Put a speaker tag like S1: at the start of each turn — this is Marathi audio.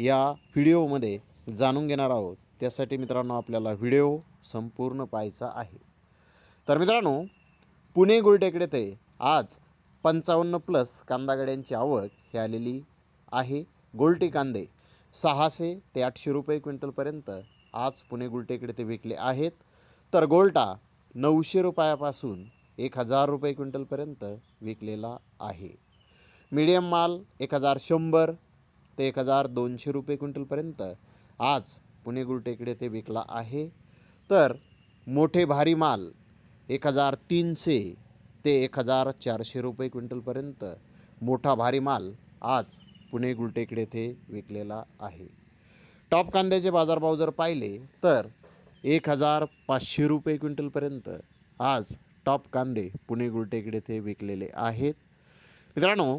S1: या व्हिडिओमध्ये जाणून घेणार आहोत. त्यासाठी मित्रांनो आपल्याला व्हिडिओ संपूर्ण पाहायचा आहे. तर मित्रांनो पुणे गुलटेकडे ते आज पंचावन्न प्लस कांदा गाड्यांची आवक ही आलेली आहे. गोल्टे कांदे सहाशे ते आठशे रुपये क्विंटलपर्यंत आज पुणे गुलटेकडे ते विकले आहेत. तर गोल्टा नऊशे रुपयापासून एक हजार रुपये क्विंटलपर्यंत विकलेला आहे. मीडियम माल एक हजार शंभर ते एक हजार दोनशे रुपये क्विंटलपर्यंत आज पुणे गुलटेकडे ते विकला आहे. तर मोठे भारी माल एक हजार तीनशे ते एक हजार चारशे रुपये क्विंटलपर्यंत मोठा भारी माल आज पुणे गुलटेकडे ते विकलेला आहे. टॉप कांद्याचे बाजारभाव जर पाहिले तर एक हजार पाचशे रुपये क्विंटलपर्यंत आज टॉप कांदे पुणे गुलटेकडे ते विकलेले आहेत. मित्रांनो